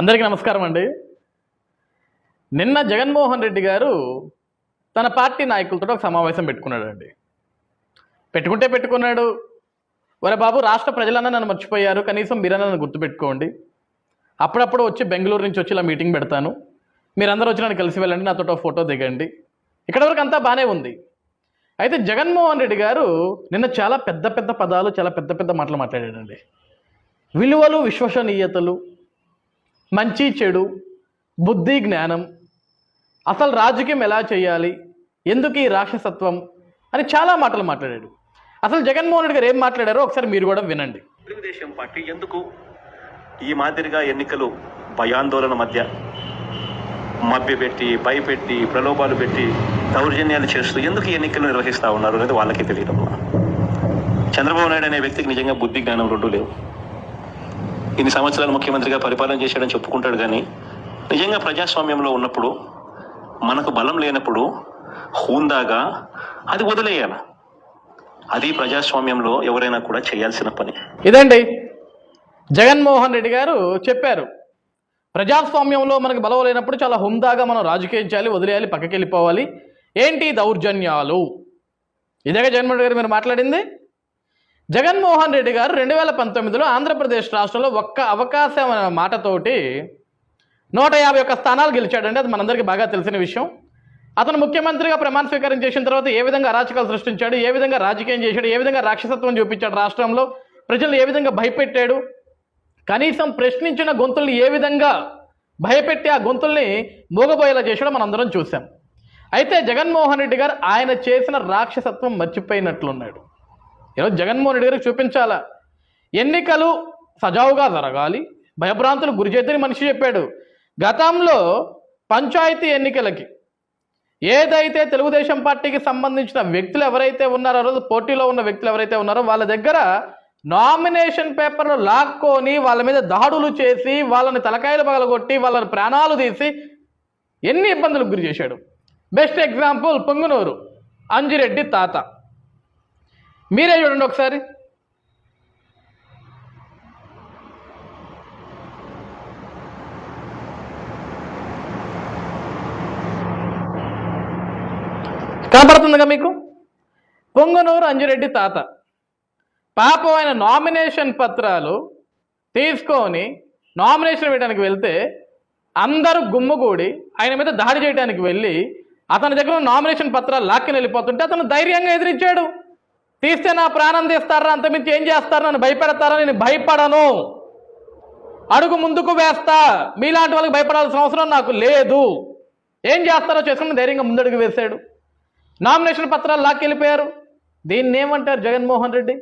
అందరికీ నమస్కారం అండి. నిన్న జగన్మోహన్ రెడ్డి గారు తన పార్టీ నాయకులతో ఒక సమావేశం పెట్టుకున్నాడండి. పెట్టుకుంటే పెట్టుకున్నాడు. ఒరే బాబు రాష్ట్ర ప్రజలన్నా నన్ను మర్చిపోయారు. కనీసం మీరన్నా నన్ను గుర్తుపెట్టుకోండి. అప్పుడప్పుడు వచ్చి బెంగళూరు నుంచి వచ్చి ఇలా మీటింగ్ పెడతాను. మీరందరూ వచ్చి నన్ను కలిసి వెళ్ళండి నాతో ఫోటో దిగండి. ఇక్కడ వరకు అంతా బాగానే ఉంది. అయితే జగన్మోహన్ రెడ్డి గారు నిన్న చాలా పెద్ద పెద్ద పదాలు చాలా పెద్ద పెద్ద మాటలు మాట్లాడాడండి. విలువలు విశ్వసనీయతలు మంచి చెడు బుద్ధి జ్ఞానం అసలు రాజకీయం ఎలా చేయాలి ఎందుకు ఈ రాక్షసత్వం అని చాలా మాటలు మాట్లాడాడు. అసలు జగన్మోహన్ రెడ్డి గారు ఏం మాట్లాడారో ఒకసారి మీరు కూడా వినండి. తెలుగుదేశం పార్టీ ఎందుకు ఈ మాదిరిగా ఎన్నికలు భయాందోళన మధ్య మభ్యపెట్టి భయపెట్టి ప్రలోభాలు పెట్టి దౌర్జన్యాలు చేస్తూ ఎందుకు ఎన్నికలు నిర్వహిస్తూ ఉన్నారు అనేది వాళ్ళకి తెలియడం చంద్రబాబు నాయుడు అనే వ్యక్తికి నిజంగా బుద్ధి జ్ఞానం రెండు లేవు. ఇన్ని సంవత్సరాలు ముఖ్యమంత్రిగా పరిపాలన చేశాడని చెప్పుకుంటాడు కానీ నిజంగా ప్రజాస్వామ్యంలో ఉన్నప్పుడు మనకు బలం లేనప్పుడు హూందాగా అది వదిలేయాలి. అది ప్రజాస్వామ్యంలో ఎవరైనా కూడా చేయాల్సిన పని. ఇదండి జగన్మోహన్ రెడ్డి గారు చెప్పారు. ప్రజాస్వామ్యంలో మనకు బలం లేనప్పుడు చాలా హుందాగా మనం రాజకీయం చేయాలి వదిలేయాలి పక్కకి వెళ్ళిపోవాలి ఏంటి దౌర్జన్యాలు? ఇదేగా జగన్మోహన్ రెడ్డి గారు మీరు మాట్లాడింది? జగన్మోహన్ రెడ్డి గారు రెండు వేల పంతొమ్మిదిలో ఆంధ్రప్రదేశ్ రాష్ట్రంలో ఒక్క అవకాశం అనే మాటతోటి నూట యాభై ఒక్క స్థానాలు గెలిచాడండి. అది మనందరికీ బాగా తెలిసిన విషయం. అతను ముఖ్యమంత్రిగా ప్రమాణ స్వీకారం చేసిన తర్వాత ఏ విధంగా అరాచకాలు సృష్టించాడు? ఏ విధంగా రాజకీయం చేశాడు? ఏ విధంగా రాక్షసత్వం చూపించాడు రాష్ట్రంలో? ప్రజలు ఏ విధంగా భయపెట్టాడు? కనీసం ప్రశ్నించిన గొంతుల్ని ఏ విధంగా భయపెట్టి ఆ గొంతుల్ని మూగబోయేలా చేశాడో మనందరం చూసాం అయితే జగన్మోహన్ రెడ్డి గారు ఆయన చేసిన రాక్షసత్వం మర్చిపోయినట్లున్నాడు. ఈరోజు జగన్మోహన్ రెడ్డి గారికి చూపించాలా? ఎన్నికలు సజావుగా జరగాలి భయభ్రాంతులు గురి చేద్దని మనిషి చెప్పాడు. గతంలో పంచాయతీ ఎన్నికలకి ఏదైతే తెలుగుదేశం పార్టీకి సంబంధించిన వ్యక్తులు ఎవరైతే ఉన్నారో ఆ రోజు పోటీలో ఉన్న వ్యక్తులు ఎవరైతే ఉన్నారో వాళ్ళ దగ్గర నామినేషన్ పేపర్ను లాక్కొని వాళ్ళ మీద దాడులు చేసి వాళ్ళని తలకాయలు పగలగొట్టి వాళ్ళని ప్రాణాలు తీసి ఎన్ని ఇబ్బందులకు గురి చేశాడు? బెస్ట్ ఎగ్జాంపుల్ పొంగునూరు అంజిరెడ్డి తాత. మీరే చూడండి ఒకసారి. కనపడుతుందిగా మీకు? పొంగనూరు అంజురెడ్డి తాత. పాపం ఆయన నామినేషన్ పత్రాలు తీసుకొని నామినేషన్ వేయడానికి వెళ్తే అందరూ గుమ్మగూడి ఆయన మీద దాడి చేయడానికి వెళ్ళి అతని దగ్గర నామినేషన్ పత్రాలు లాక్కిని వెళ్ళిపోతుంటే అతను ధైర్యంగా ఎదిరించాడు. తీస్తే నా ప్రాణం తీస్తారా? అంతమించి ఏం చేస్తారా? నన్ను భయపెడతారా? నేను భయపడను. అడుగు ముందుకు వేస్తా. మీలాంటి వాళ్ళకి భయపడాల్సిన అవసరం నాకు లేదు. ఏం చేస్తారో చేసుకుని ధైర్యంగా ముందడుగు వేశాడు. నామినేషన్ పత్రాలు లాక్కెళ్ళిపోయారు. దీన్ని ఏమంటారు జగన్మోహన్ రెడ్డి?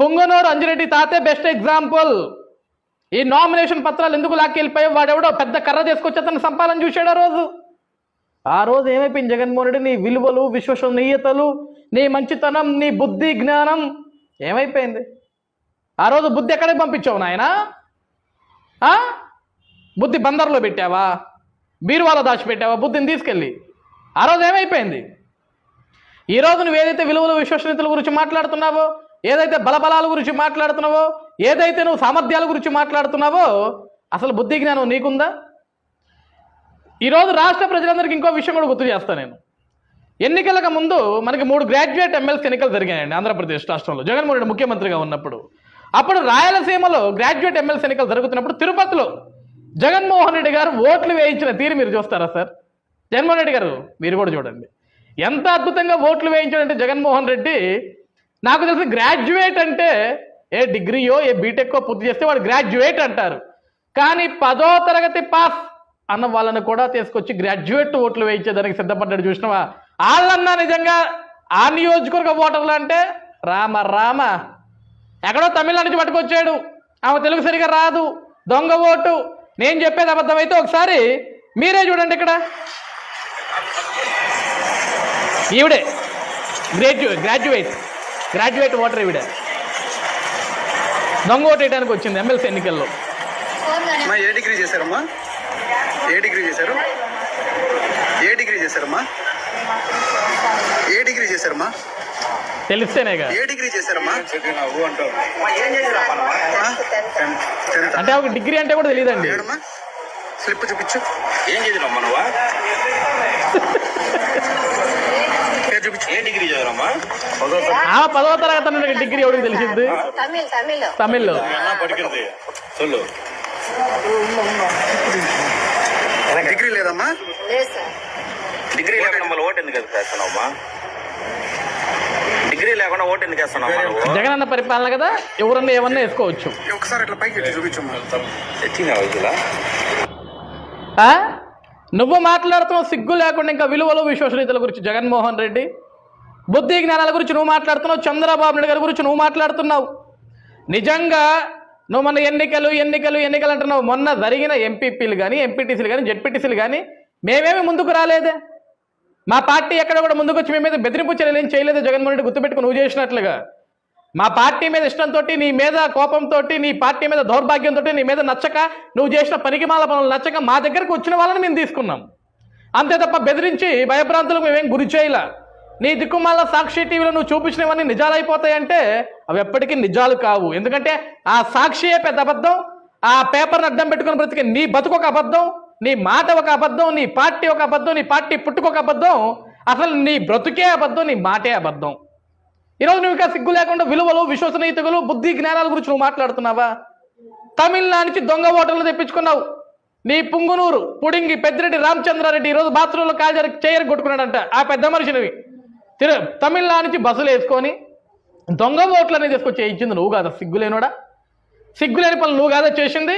పొంగనూరు అంజిరెడ్డి తాతే బెస్ట్ ఎగ్జాంపుల్. ఈ నామినేషన్ పత్రాలు ఎందుకు లాక్కెళ్ళిపోయావు? వాడెవడో పెద్ద కర్ర తీసుకొచ్చి అతను సంపాదన చూశాడు ఆ రోజు. ఆ రోజు ఏమైపోయింది జగన్మోహన్ రెడ్డి? నీ విలువలు విశ్వసనీయతలు నీ మంచితనం నీ బుద్ధి జ్ఞానం ఏమైపోయింది? ఆ రోజు బుద్ధి ఎక్కడికి పంపించావు నాయనా? బుద్ధి బందర్లో పెట్టావా? బీరువాలో దాచిపెట్టావా? బుద్ధిని తీసుకెళ్ళి. ఆ రోజు ఏమైపోయింది? ఈ రోజు నువ్వు ఏదైతే విలువలు విశ్వసనీయతల గురించి మాట్లాడుతున్నావో ఏదైతే బలబలాల గురించి మాట్లాడుతున్నావో ఏదైతే నువ్వు సామర్థ్యాల గురించి మాట్లాడుతున్నావో అసలు బుద్ధి జ్ఞానం నీకుందా? ఈరోజు రాష్ట్ర ప్రజలందరికీ ఇంకో విషయం కూడా గుర్తు చేస్తాను నేను. ఎన్నికలకు ముందు మనకి మూడు గ్రాడ్యుయేట్ ఎమ్మెల్సీ ఎన్నికలు జరిగాయండి ఆంధ్రప్రదేశ్ రాష్ట్రంలో. జగన్మోహన్ రెడ్డి ముఖ్యమంత్రిగా ఉన్నప్పుడు. అప్పుడు రాయలసీమలో గ్రాడ్యుయేట్ ఎమ్మెల్సీ ఎన్నికలు జరుగుతున్నప్పుడు తిరుపతిలో జగన్మోహన్ రెడ్డి గారు ఓట్లు వేయించిన తీరు మీరు చూస్తారా సార్? జగన్మోహన్ రెడ్డి గారు మీరు కూడా చూడండి. ఎంత అద్భుతంగా ఓట్లు వేయించాడంటే జగన్మోహన్ రెడ్డి. నాకు తెలిసి గ్రాడ్యుయేట్ అంటే ఏ డిగ్రీయో ఏ బీటెక్కో పూర్తి చేస్తే వాడు గ్రాడ్యుయేట్ అంటారు. కానీ పదో తరగతి పాస్ అన్న వాళ్ళని కూడా తీసుకొచ్చి గ్రాడ్యుయేట్ ఓట్లు వేయించేదానికి సిద్ధపడ్డాడు చూసినావా? వాళ్ళన్నా నిజంగా ఆ నియోజకవర్గ ఓటర్లు అంటే రామ రామ. ఎక్కడో తమిళనాడు నుంచి పట్టుకొచ్చాడు. ఆమె తెలుగు సరిగా రాదు. దొంగ ఓటు. నేను చెప్పేది అబద్ధమైతే ఒకసారి మీరే చూడండి ఇక్కడ. ఈవిడే గ్రాడ్యుయేట్ గ్రాడ్యుయేట్ గ్రాడ్యుయేట్ ఓటర్ ఈవిడే. దొంగ ఓటు వేయడానికి వచ్చింది ఎమ్మెల్సీ ఎన్నికల్లో. ఏ డిగ్రీ చేశారమ్మా? ఏ డిగ్రీ చేశారు? ఏ డిగ్రీ చేశారమ్మా? ఏ డిగ్రీ చేశారమ్మా? తెలిస్తేనే కదా. ఏ డిగ్రీ చేశారమ్మా? అంటే ఒక డిగ్రీ అంటే కూడా తెలియదండి. స్లిప్ చూపించు. ఏం చేద్దాం మనవా పదవ తరగతి డిగ్రీ ఎవరికి తెలిసింది? తమిళ్ తమిళ్. తమిళ్ డిగ్రీ లేదమ్మా? డిగ్రీ లేకుండా మళ్ళీ ఓటు ఎందుకు వేస్తున్నావమ్మా డిగ్రీ లేకుండా ఓటు ఎందుకు వేస్తున్నావమ్మా నువ్వు జగన్ అన్న పరిపాలన కదా ఎవరన్నా ఏమన్నా వేసుకోవచ్చు. ఒకసారి ఇట్లా పైకి చూపించమ్మా? నువ్వు మాట్లాడుతున్నావు సిగ్గు లేకుండా ఇంకా విలువలు విశ్వసనీయతల గురించి జగన్మోహన్ రెడ్డి బుద్ధి జ్ఞానాల గురించి నువ్వు మాట్లాడుతున్నావు చంద్రబాబు నాయుడు గారి గురించి నువ్వు మాట్లాడుతున్నావు. నిజంగా నువ్వు మన ఎన్నికలు ఎన్నికలు ఎన్నికలు అంటున్నావు. మొన్న జరిగిన ఎంపీపీలు కానీ ఎంపీటీసీలు కానీ జెడ్పీటీసీలు కానీ మేమేమి ముందుకు రాలేదే. మా పార్టీ ఎక్కడ కూడా ముందుకు వచ్చి మేము మీద బెదిరింపు చర్యలు ఏం చేయలేదు. జగన్మోహన్ రెడ్డి గుర్తుపెట్టుకుని నువ్వు చేసినట్లుగా. మా పార్టీ మీద ఇష్టంతో నీ మీద కోపంతో నీ పార్టీ మీద దౌర్భాగ్యంతో నీ మీద నచ్చక నువ్వు చేసిన పనికిమాల పనులు నచ్చక మా దగ్గరకు వచ్చిన వాళ్ళని మేము తీసుకున్నాం. అంతే తప్ప బెదిరించి భయభ్రాంతులకు మేమేం గురి చేయలే. నీ దిక్కుమాల సాక్షి టీవీలో నువ్వు చూపించినవన్నీ నిజాలైపోతాయంటే అవి ఎప్పటికీ నిజాలు కావు. ఎందుకంటే ఆ సాక్షియే పెద్ద అబద్ధం ఆ పేపర్ని అడ్డం పెట్టుకుని బ్రతికి నీ బతుకు ఒక అబద్ధం నీ మాట ఒక అబద్ధం నీ పార్టీ ఒక అబద్ధం నీ పార్టీ పుట్టుకొక అబద్ధం అసలు నీ బ్రతుకే అబద్ధం నీ మాటే అబద్ధం. ఈరోజు నువ్వు ఇంకా సిగ్గు లేకుండా విలువలు విశ్వసనీయతలు బుద్ధి జ్ఞానాల గురించి నువ్వు మాట్లాడుతున్నావా? తమిళనాడు నుంచి దొంగ ఓటర్లు తెప్పించుకున్నావు. నీ పుంగునూరు పుడింగి పెద్దిరెడ్డి రామచంద్రారెడ్డి ఈరోజు బాత్రూంలో కాల్ జరి చేయరు కొట్టుకున్నాడంట. ఆ పెద్ద మనిషినివి. తిరు తమిళనాడు నుంచి బస్సులు వేసుకొని దొంగ ఓట్లు అనేది తీసుకొచ్చి ఇచ్చింది నువ్వు కాదా సిగ్గులేనోడా? సిగ్గులేని పనులు నువ్వు కాదా చేసింది?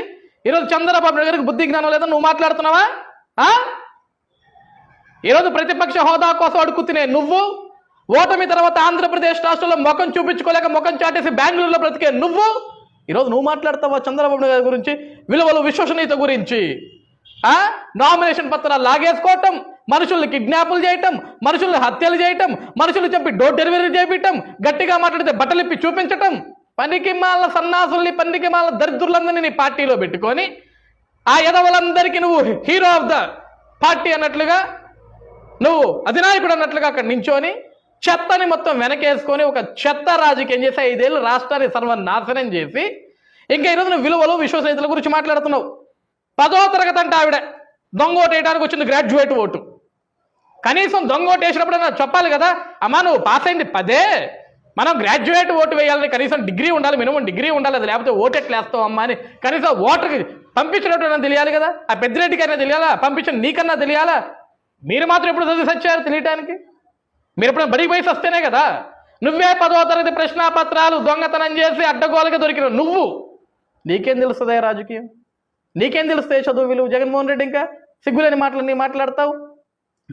ఈరోజు చంద్రబాబు నాయుడు బుద్ధి జ్ఞానం లేదా? నువ్వు మాట్లాడుతున్నావా? ఆ? ఈరోజు ప్రతిపక్ష హోదా కోసం అడుగు తినే నువ్వు ఓటమి తర్వాత ఆంధ్రప్రదేశ్ రాష్ట్రంలో ముఖం చూపించుకోలేక ముఖం చాటేసి బెంగళూరులో బ్రతికే నువ్వు ఈరోజు నువ్వు మాట్లాడతావా చంద్రబాబు నాయుడు గారి గురించి? విలువలు విశ్వసనీయత గురించి నామినేషన్ పత్రాలు లాగేసుకోవటం మనుషుల్ని కిడ్నాపులు చేయటం మనుషుల్ని హత్యలు చేయటం మనుషులు చెప్పి డోర్ డెలివరీ చేపించటం గట్టిగా మాట్లాడితే బట్టలిప్పి చూపించటం పనికి మాల సన్నాసుల్ని పనికి మాల దరిద్రులందరినీ నీ పార్టీలో పెట్టుకొని ఆ యదవులందరికీ నువ్వు హీరో ఆఫ్ ద పార్టీ అన్నట్లుగా నువ్వు అధినాయకుడు అన్నట్లుగా అక్కడ నించోని చెత్తని మొత్తం వెనకేసుకొని ఒక చెత్త రాజకీయం చేసి ఐదేళ్ళు రాష్ట్రాన్ని సర్వనాశనం చేసి ఇంకా ఈరోజు నువ్వు విలువలు విశ్వసనీయతల గురించి మాట్లాడుతున్నావు. పదో తరగతి అంటే ఆవిడ. దొంగ ఓటు వేయడానికి వచ్చింది గ్రాడ్యుయేట్ ఓటు. కనీసం దొంగ ఓటు వేసినప్పుడు చెప్పాలి కదా? అమ్మా నువ్వు పాస్ అయింది పదే. మనం గ్రాడ్యుయేట్ ఓటు వేయాలని కనీసం డిగ్రీ ఉండాలి మినిమం డిగ్రీ ఉండాలి అది లేకపోతే ఓటు ఎట్లా వేస్తావు అమ్మా అని కనీసం ఓటర్కి పంపించినట్టు తెలియాలి కదా? ఆ పెద్దిరెడ్డికైనా తెలియాలా? పంపించిన నీకన్నా తెలియాలా? మీరు మాత్రం ఎప్పుడు చదివి సచ్చారు తెలియటానికి? మీరు ఎప్పుడు బడికి వయసు వస్తేనే కదా? నువ్వే పదో తరగతి ప్రశ్నాపత్రాలు దొంగతనం చేసి అడ్డగోలుగా దొరికిన నువ్వు. నీకేం తెలుస్తుందా రాజకీయం? నీకేం తెలుస్తాయి చదువు విలువ? జగన్మోహన్ రెడ్డి ఇంకా సిగ్గులేని మాటలు నీ మాట్లాడతావు?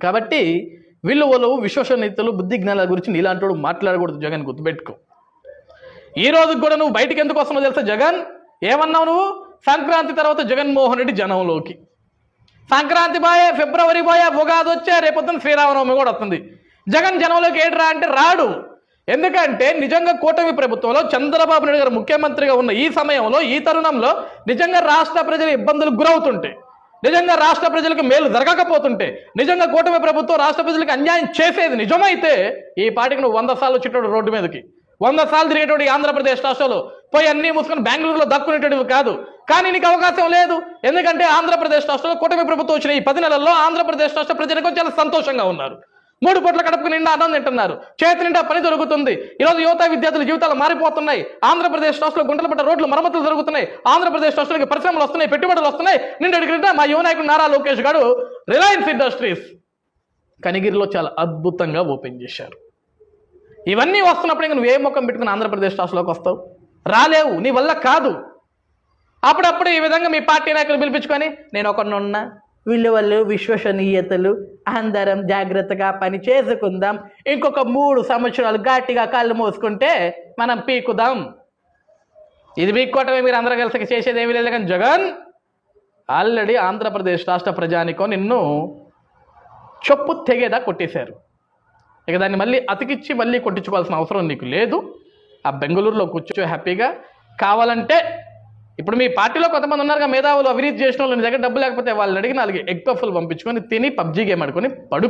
కాబట్టి విలువలు విశ్వసనీయతలు బుద్ధి జ్ఞానాల గురించి నీలాంటి మాట్లాడకూడదు జగన్ గుర్తుపెట్టుకో. ఈ రోజు కూడా నువ్వు బయటికి ఎందుకు వస్తున్నావు తెలుసా జగన్? ఏమన్నావు నువ్వు? సంక్రాంతి తర్వాత జగన్మోహన్ రెడ్డి జనంలోకి. సంక్రాంతి బాయే ఫిబ్రవరి బాయే ఉగాది వచ్చే రేపొద్దున శ్రీరామనవమి కూడా వస్తుంది. జగన్ జనంలోకి ఏడ్రా అంటే రాడు. ఎందుకంటే నిజంగా కూటమి ప్రభుత్వంలో చంద్రబాబు నాయుడు గారు ముఖ్యమంత్రిగా ఉన్న ఈ సమయంలో ఈ తరుణంలో నిజంగా రాష్ట్ర ప్రజలు ఇబ్బందులు గురవుతుంటే నిజంగా రాష్ట్ర ప్రజలకు మేలు జరగకపోతుంటే నిజంగా కూటమి ప్రభుత్వం రాష్ట్ర ప్రజలకు అన్యాయం చేసేది నిజమైతే ఈ పాటికి నువ్వు వంద సార్లు వచ్చేటోడు రోడ్డు మీదకి. వంద సార్లు తిరిగేటోడు ఆంధ్రప్రదేశ్ రాష్ట్రంలో. పోయి అన్నీ మూసుకొని బెంగళూరులో దక్కునేటోడివి కాదు. కానీ నీకు అవకాశం లేదు. ఎందుకంటే ఆంధ్రప్రదేశ్ రాష్ట్రంలో కూటమి ప్రభుత్వం వచ్చిన ఈ పది నెలల్లో ఆంధ్రప్రదేశ్ రాష్ట్ర ప్రజలకు చాలా సంతోషంగా ఉన్నారు. మూడు పూట్ల కడుపుకు నిండా అన్నం తింటున్నారు. చేతి నిండా పని దొరుకుతుంది ఈరోజు యువత విద్యార్థుల జీవితాలు మారిపోతున్నాయి. ఆంధ్రప్రదేశ్ రాష్ట్రంలో గుంటల పడ్డ రోడ్లు మరమ్మతులు జరుగుతున్నాయి. ఆంధ్రప్రదేశ్ రాష్ట్రానికి పరిశ్రమలు వస్తున్నాయి పెట్టుబడులు వస్తున్నాయి. నిండు నిండా మా యువనాయకుడు నారా లోకేష్ గారు రిలయన్స్ ఇండస్ట్రీస్ కనిగిరిలో చాలా అద్భుతంగా ఓపెన్ చేశారు. ఇవన్నీ వస్తున్నప్పుడు ఇంకా నువ్వు ఏ ముఖం పెట్టుకుని ఆంధ్రప్రదేశ్ రాష్ట్రంలోకి వస్తావు? రాలేవు నీ వల్ల కాదు. అప్పుడప్పుడు ఈ విధంగా మీ పార్టీ నాయకులు పిలిపించుకొని నేను ఒకనున్నా విలువలు విశ్వసనీయతలు అందరం జాగ్రత్తగా పని చేసుకుందాం. ఇంకొక మూడు సంవత్సరాలు గట్టిగా కళ్ళు మూసుకుంటే మనం పీకుదాం. ఇది పీక్కోవటమే మీరు అందరూ కలిసి చేసేది ఏమీ లేదు కానీ జగన్ ఆల్రెడీ ఆంధ్రప్రదేశ్ రాష్ట్ర ప్రజానికో నిన్ను చొప్పు తెగేదా కొట్టేశారు. ఇక దాన్ని మళ్ళీ అతికిచ్చి మళ్ళీ కొట్టించుకోవాల్సిన అవసరం నీకు లేదు. ఆ బెంగళూరులో కూర్చో హ్యాపీగా. కావాలంటే ఇప్పుడు మీ పార్టీలో కొంతమంది ఉన్నారుగా మేధావులు అవినీతి చేసిన వాళ్ళు నీ దగ్గర డబ్బు లేకపోతే వాళ్ళని అడిగి నాలుగు ఎగ్ పఫ్లు పంపించుకొని తిని పబ్జీ గేమ్ ఆడుకొని పడుకో.